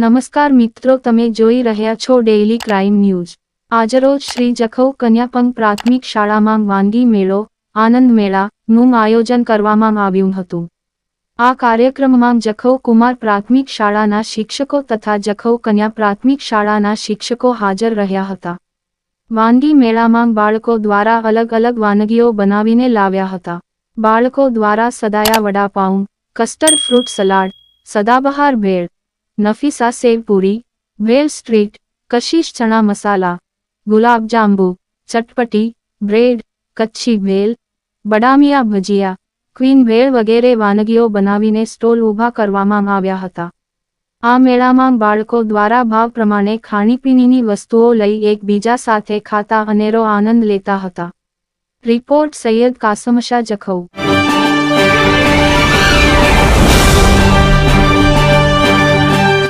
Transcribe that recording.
નમસ્કાર મિત્રો, તમે જોઈ રહ્યા છો ડેઇલી ક્રાઇમ ન્યૂઝ આજરોજ શ્રી જખૌ કન્યાપંગ પ્રાથમિક શાળામાં વાનગી મેળો, આનંદ મેળાનું આયોજન કરવામાં આવ્યું હતું. આ કાર્યક્રમમાં જખૌ કુમાર પ્રાથમિક શાળાના શિક્ષકો તથા જખૌ કન્યા પ્રાથમિક શાળાના શિક્ષકો હાજર રહ્યા હતા. વાનગી મેળામાં બાળકો દ્વારા અલગ અલગ વાનગીઓ બનાવીને લાવ્યા હતા. બાળકો દ્વારા સદાયા વડાપાઉં, કસ્ટર્ડ ફ્રૂટ સલાડ, સદાબહાર ભેળ નફીસા સેવપુરી વેલ સ્ટ્રીટ કશિશ ચણા મસાલા ગુલાબ જાંબુ ચટપટી બ્રેડ કચ્છી ભેલ બડામિયા ભજીયા ક્વીન ભેળ વગેરે વાનગીઓ બનાવીને સ્ટોલ ઊભા કરવામાં આવ્યા હતા આ મેળામાં બાળકો દ્વારા ભાવ પ્રમાણે ખાણીપીણીની વસ્તુઓ લઈ એકબીજા સાથે ખાતા અનેરો આનંદ લેતા હતા રિપોર્ટ સૈયદ કાસમશા જખૌ